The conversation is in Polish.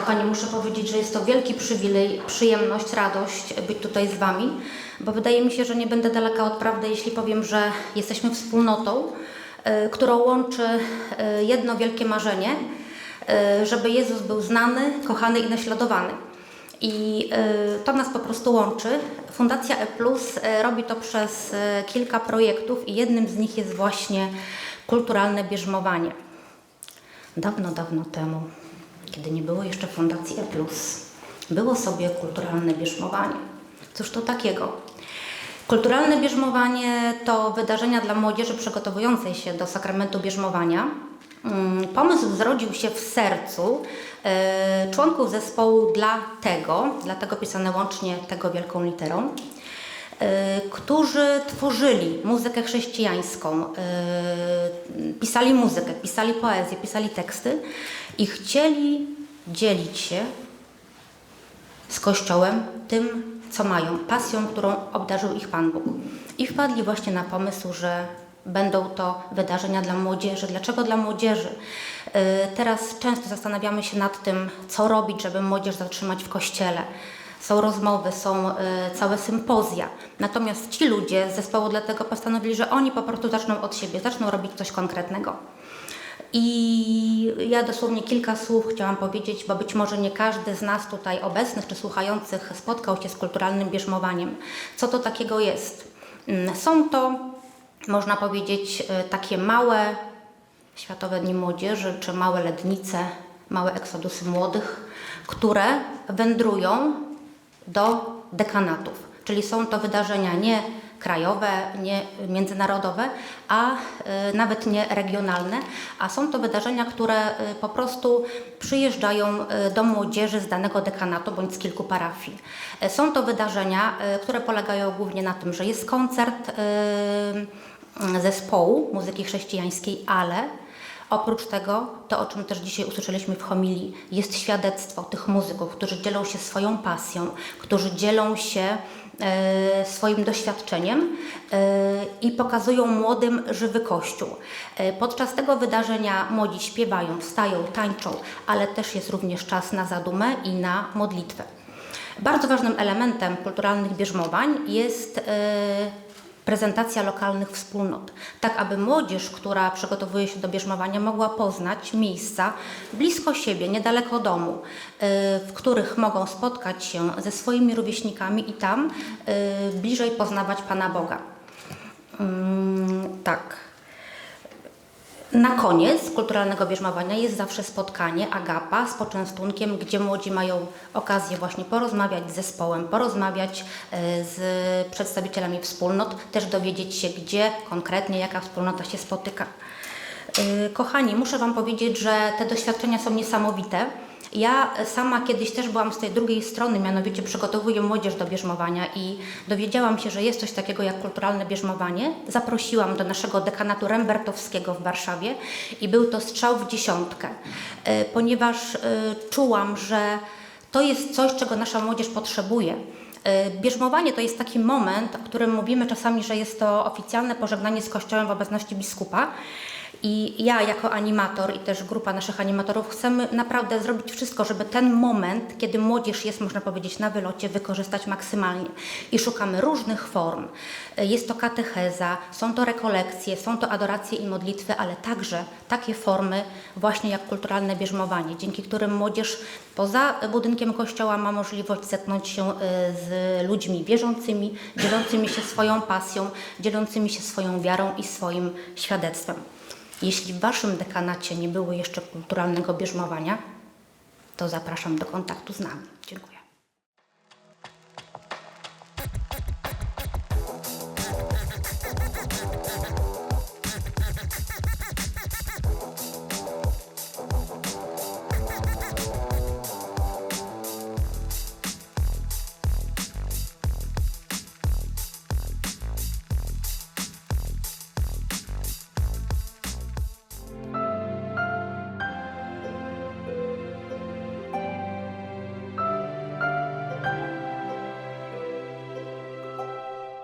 Kochani, muszę powiedzieć, że jest to wielki przywilej, przyjemność, radość być tutaj z Wami, bo wydaje mi się, że nie będę daleka od prawdy, jeśli powiem, że jesteśmy wspólnotą, y, którą łączy y, jedno wielkie marzenie, y, żeby Jezus był znany, kochany i naśladowany. I to nas po prostu łączy. Fundacja E y, robi to przez kilka projektów i jednym z nich jest właśnie kulturalne bierzmowanie. Dawno, dawno temu, kiedy nie było jeszcze Fundacji E, było sobie kulturalne bierzmowanie. Cóż to takiego? Kulturalne bierzmowanie to wydarzenia dla młodzieży przygotowującej się do sakramentu bierzmowania. Mm, Pomysł zrodził się w sercu e, członków zespołu dla tego, dlatego pisane łącznie tego wielką literą, którzy tworzyli muzykę chrześcijańską, e, pisali muzykę, pisali poezję, pisali teksty i chcieli dzielić się z Kościołem tym, co mają, pasją, którą obdarzył ich Pan Bóg. I wpadli właśnie na pomysł, że będą to wydarzenia dla młodzieży. Dlaczego dla młodzieży? Yy, Teraz często zastanawiamy się nad tym, co robić, żeby młodzież zatrzymać w Kościele. Są rozmowy, są y, całe sympozja. Natomiast ci ludzie z zespołu dlatego postanowili, że oni po prostu zaczną od siebie, zaczną robić coś konkretnego. I ja dosłownie kilka słów chciałam powiedzieć, bo być może nie każdy z nas tutaj obecnych czy słuchających spotkał się z kulturalnym bierzmowaniem. Co to takiego jest? Mm, Są to, można powiedzieć, y, takie małe Światowe Dni Młodzieży czy małe lednice, małe eksodusy młodych, które wędrują do dekanatów. Czyli są to wydarzenia nie krajowe, nie międzynarodowe, a y, nawet nie regionalne, a są to wydarzenia, które y, po prostu przyjeżdżają y, do młodzieży z danego dekanatu bądź z kilku parafii. Są to wydarzenia, które polegają głównie na tym, że jest koncert zespołu muzyki chrześcijańskiej, ale Oprócz tego, to o czym też dzisiaj usłyszeliśmy w homilii, jest świadectwo tych muzyków, którzy dzielą się swoją pasją, którzy dzielą się e, swoim doświadczeniem e, i pokazują młodym żywy Kościół. E, podczas tego wydarzenia młodzi śpiewają, wstają, tańczą, ale też jest również czas na zadumę i na modlitwę. Bardzo ważnym elementem kulturalnych bierzmowań jest prezentacja lokalnych wspólnot, tak aby młodzież, która przygotowuje się do bierzmowania, mogła poznać miejsca blisko siebie, niedaleko domu, y, w których mogą spotkać się ze swoimi rówieśnikami i tam y, bliżej poznawać Pana Boga. Mm, Tak. Na koniec kulturalnego bierzmowania jest zawsze spotkanie, agapa z poczęstunkiem, gdzie młodzi mają okazję właśnie porozmawiać z zespołem, porozmawiać e, z przedstawicielami wspólnot, też dowiedzieć się, gdzie konkretnie, jaka wspólnota się spotyka. E, Kochani, muszę Wam powiedzieć, że te doświadczenia są niesamowite. Ja sama kiedyś też byłam z tej drugiej strony, mianowicie przygotowuję młodzież do bierzmowania i dowiedziałam się, że jest coś takiego jak kulturalne bierzmowanie. Zaprosiłam do naszego dekanatu rembertowskiego w Warszawie i był to strzał w dziesiątkę, e, ponieważ e, czułam, że to jest coś, czego nasza młodzież potrzebuje. E, Bierzmowanie to jest taki moment, o którym mówimy czasami, że jest to oficjalne pożegnanie z Kościołem w obecności biskupa. I ja jako animator i też grupa naszych animatorów chcemy naprawdę zrobić wszystko, żeby ten moment, kiedy młodzież jest, można powiedzieć, na wylocie, wykorzystać maksymalnie. I szukamy różnych form. E, Jest to katecheza, są to rekolekcje, są to adoracje i modlitwy, ale także takie formy właśnie jak kulturalne bierzmowanie, dzięki którym młodzież poza budynkiem kościoła ma możliwość zetknąć się e, z ludźmi wierzącymi, dzielącymi się swoją pasją, dzielącymi się swoją wiarą i swoim świadectwem. Jeśli w Waszym dekanacie nie było jeszcze kulturalnego bierzmowania, to zapraszam do kontaktu z nami. Dziękuję.